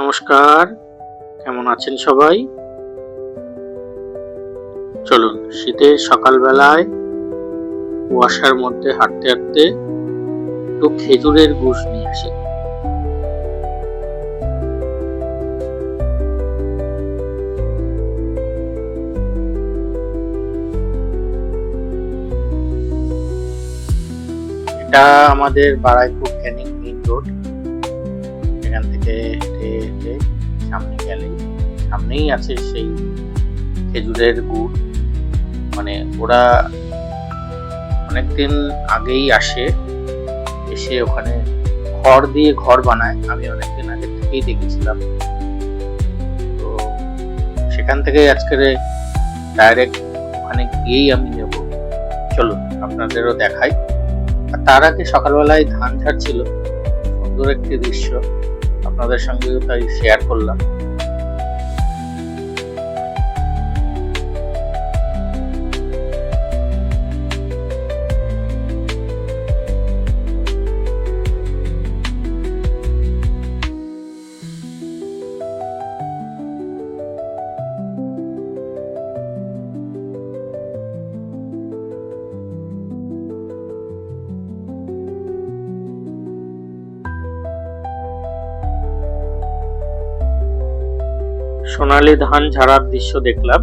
নমস্কার, কেমন আছেন সবাই? চলুন শীতের সকালবেলায় কুয়াশার মধ্যে হাঁটতে হাঁটতে একটু খেজুরের গুড় নিয়ে আসি। এটা আমাদের বারাইপুর ক্যানিং মেইন রোড। এখান থেকে সামনে গেলেই সামনেই আছে সেই খেজুরের গুড়। মানে ওরা অনেকদিন আগেই আসে, এসে ওখানে খড় দিয়ে ঘর বানায়। আমি অনেকদিন আগে থেকেই দেখেছিলাম। তো সেখান থেকে আজকের ডাইরেক্ট ওখানে গিয়েই আমি নেব। চলুন, আপনাদেরও দেখাই। আর তার আগে সকালবেলায় ধান ঝাড়ছিল সুন্দর একটি দৃশ্য। আপনাদের সঙ্গে তাই শেয়ার করলাম। সোনালি ধান ঝাড়ার দৃশ্য দেখলাম।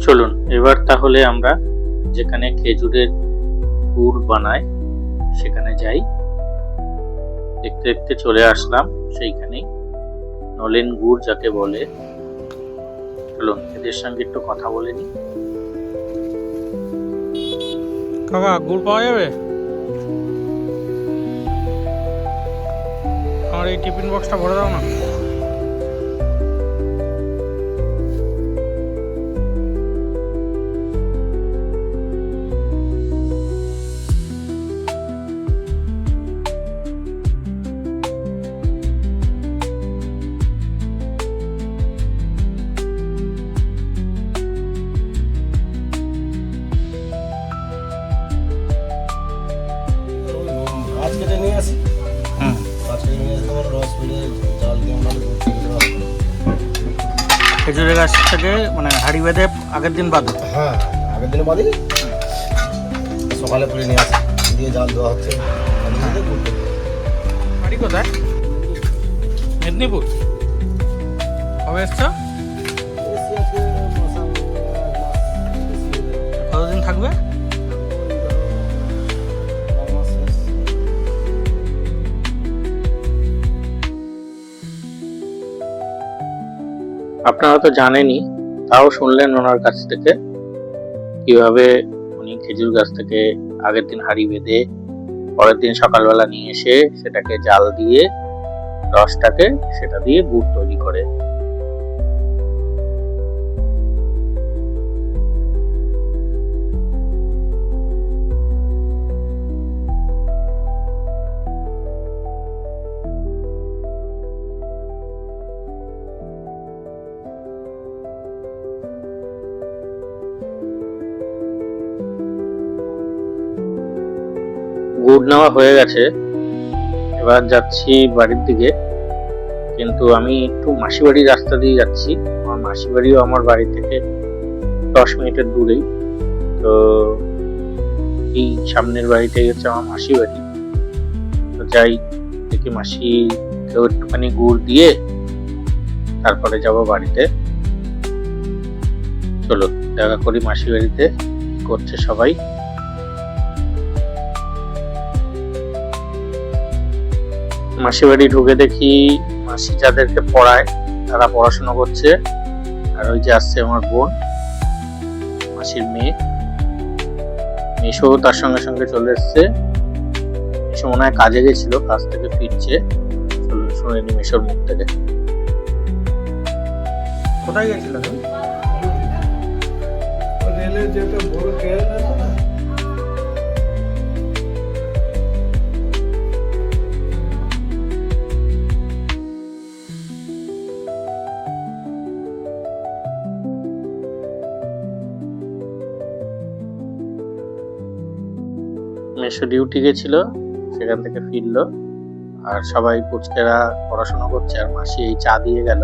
চলুন, এবার তাহলে আমরা যেখানে খেজুরের গুড় বানায়, সেখানে যাই। দেখতে দেখতে চলে আসলাম সেইখানেই। নলেন গুড় যাকে বলে। চলুন, এদের সঙ্গে একটু কথা বলে নিই। কাকা, গুড় পাওয়া যাবে? আমার এই টিফিন বক্সটা ভরে দাও না। থেকে মানে হাড়ি বেঁধে আগের দিন বাদে হ্যাঁ আগের দিনে বাদি সকালে পুরে নিয়ে আসে দিয়ে জাল দেওয়া হচ্ছে। হাড়ি বাড়ি কোথায়? মেদিনীপুর। কবে এসছো? আপনারা তো জানেনই, তাও শুনলেন ওনার কাছ থেকে, কীভাবে উনি খেজুর গাছ থেকে আগের দিন হাড়ি বেঁধে, পরের দিন সকালবেলা নিয়ে এসে সেটাকে জাল দিয়ে, রসটাকে সেটা দিয়ে গুড় তৈরি করে। নেওয়া হয়ে গেছে। এবার যাচ্ছি বাড়ির দিকে। কিন্তু আমি একটু মাসি বাড়ির রাস্তা দিয়ে যাচ্ছি। আমার মাসি বাড়িও আমার বাড়ি থেকে দশ মিনিটের দূরেই। তো এই সামনের বাড়িটাই হচ্ছে আমার মাসি বাড়ি তো যাই, দেখি মাসি কেউ একটুখানি গুড় দিয়ে তারপরে যাব বাড়িতে। চলো দেখা করি মাসি বাড়িতে করছে সবাই। মাসি বাড়ি ঢুকে দেখি মাসি যাদেরকে পড়ায়, তারা পড়াশোনা করছে। আর ওই যে আসছে আমার বোন, মাসির মেয়ে। মেশো তার সঙ্গে সঙ্গে চলে এসছে। মেশো মনে হয় কাজে গেছিল, কাজ থেকে ফিরছে। চলুন, শুনে মেশোর মুখ থেকে কোথায় গেছিলে? যেটা বড় মেশো ডিউটি গেছিল, সেখান থেকে ফিরলো। আর সবাই পুচকেরা পড়াশোনা করছে, আর মাসি এই চা দিয়ে গেল।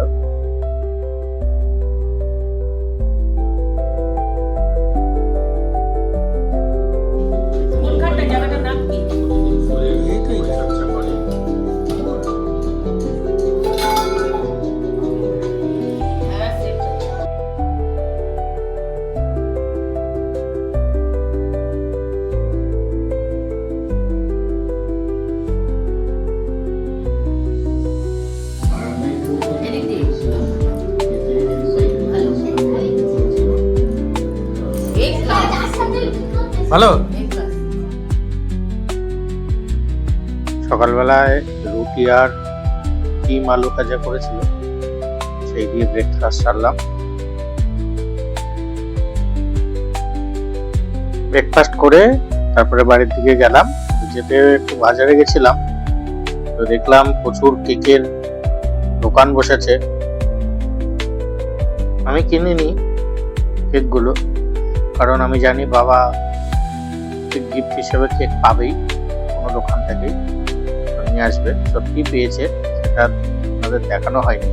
ভালো? সকালবেলায় রুটি আর ডিম আলু ভাজা করেছিল। সেই দিয়ে ব্রেকফাস্ট সারলাম। ব্রেকফাস্ট করে তারপরে বাড়ির দিকে গেলাম। যেতে একটু বাজারে গেছিলাম। তো দেখলাম প্রচুর কেকের দোকান বসেছে। আমি কিনিনি কেকগুলো, কারণ আমি জানি বাবা গিফট হিসেবে কেক পাবেই, কোনো দোকান থেকেই নিয়ে আসবে। সত্যি পেয়েছে সেটা আপনাদের দেখানো হয়নি।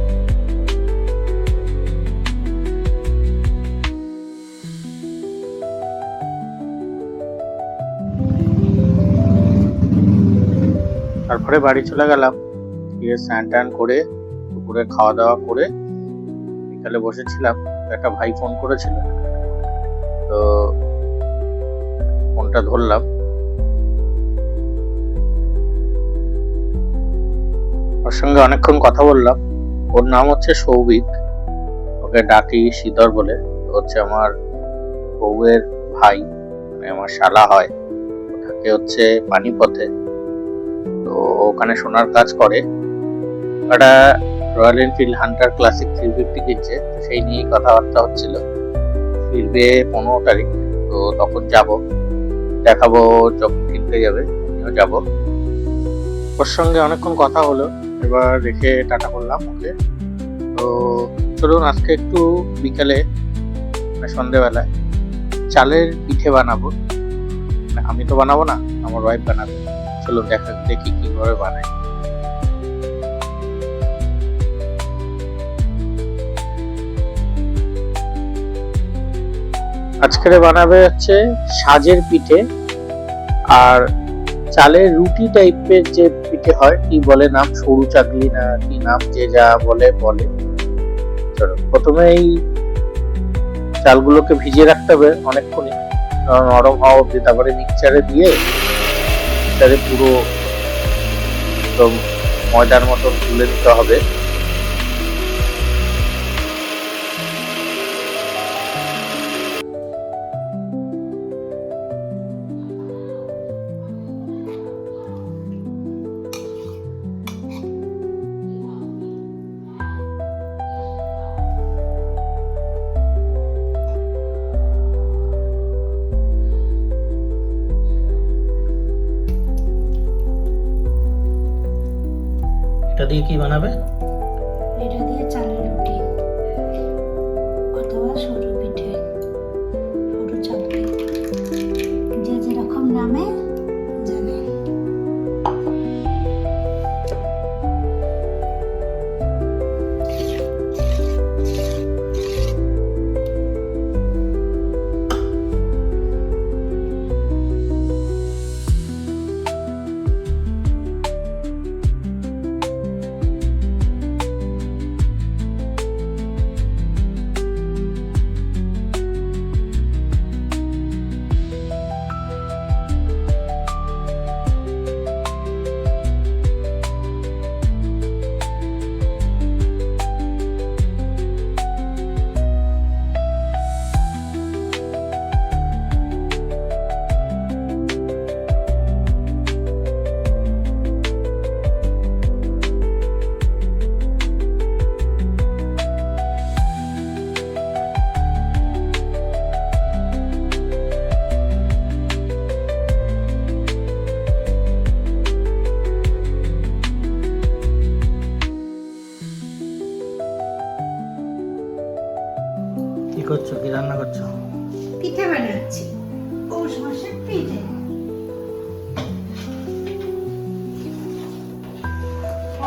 তারপরে বাড়ি চলে গেলাম। গিয়ে স্নান টান করে, দুপুরে খাওয়া দাওয়া করে বিকালে বসেছিলাম। একটা ভাই ফোন করেছিল। তো ফোনটা ধরলাম। ওর সঙ্গে অনেকক্ষণ কথা বললাম। ওর নাম হচ্ছে সৌভিক। ওকে ডাকি শীতর বলে। হচ্ছে আমার বউয়ের ভাই। মানে আমার শালা হয়। ও থাকে হচ্ছে পানিপথে। তো ওখানে সোনার কাজ করে। একটা Royal Enfield Hunter Classic three fifty কিনছে। সেই নিয়েই কথাবার্তা হচ্ছিল। ফিরবে পনেরো তারিখ। তো তখন যাব। দেখাবো, যখন হয়ে যাবে, আমিও যাব। ওর সঙ্গে অনেকক্ষণ কথা হলো, এবার রেখে টাটা করলাম ওকে। তো চলুন, আজকে একটু বিকালে মানে সন্ধেবেলায়, চালের পিঠে বানাবো। মানে আমি তো বানাবো না, আমার ওয়াইফ বানাবে। চলুন, দেখা, দেখি কীভাবে বানাই আজকের বানাবে হচ্ছে সাজের পিঠে আর চালের রুটি টাইপের যে পিঠে হয়, কি বলে নাম? সরু চাকলি না কি নাম? যে যা বলে বলে। চলো, প্রথমে এই চালগুলোকে ভিজিয়ে রাখতে হবে অনেকক্ষণই। নরম হওয়া অব্দি তারপরে মিক্সচারে দিয়ে মিক্সচারে পুরো একদম ময়দার মতন তুলে নিতে হবে। দিয়ে কি বানাবে? এটা দিয়ে চালের রুটি অথবা সরু পিঠে সরু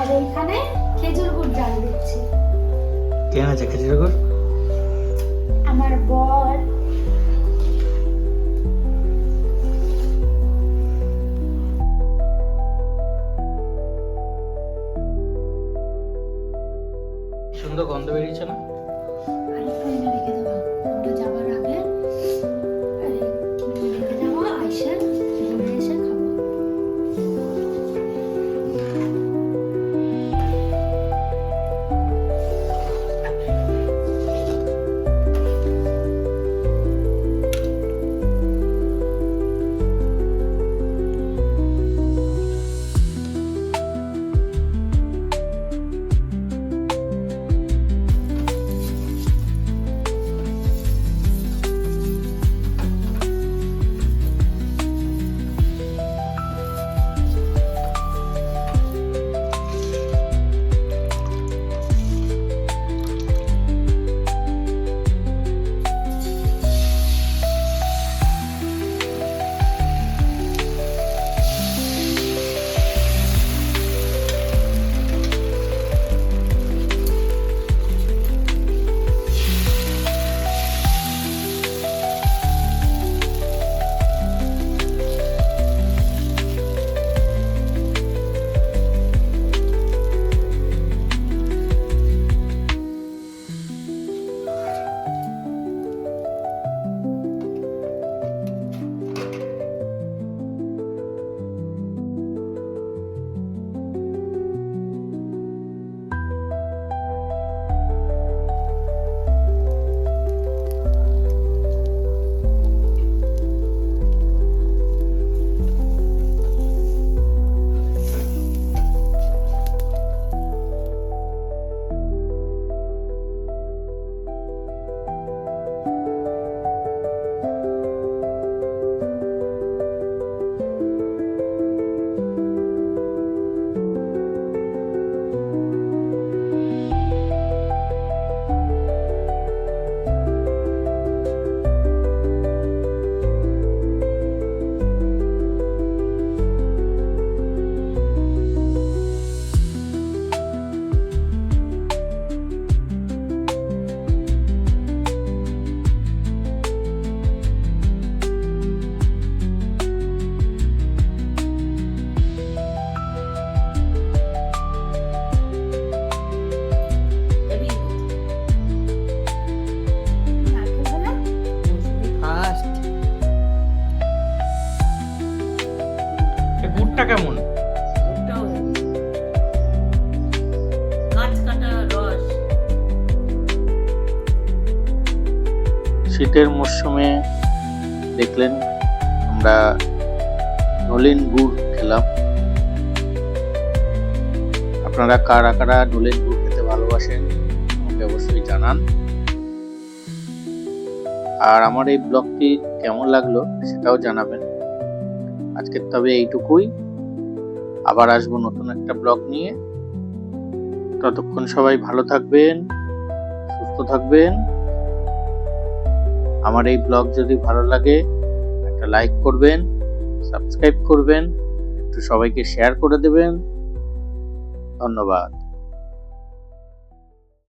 আর এইখানে খেজুর গুড় জাল দিচ্ছি। কে আছে খেজুর গুড়? আমার বর গুড়টা কেমন? শীতের মরশুমে দেখলেন আমরা নলেন গুড় খেলাম। আপনারা কারা কারা নলেন গুড় খেতে ভালোবাসেন আমাকে অবশ্যই জানান। আর আমার এই ব্লগটি কেমন লাগল সেটাও জানাবেন। আজকের তবে এইটুকুই। আবার আসব নতুন একটা ব্লগ নিয়ে। ততক্ষণ সবাই ভালো থাকবেন, সুস্থ থাকবেন। আমার এই ব্লগ যদি ভালো লাগে, একটা লাইক করবেন, সাবস্ক্রাইব করবেন, একটু সবাইকে শেয়ার করে দেবেন। ধন্যবাদ।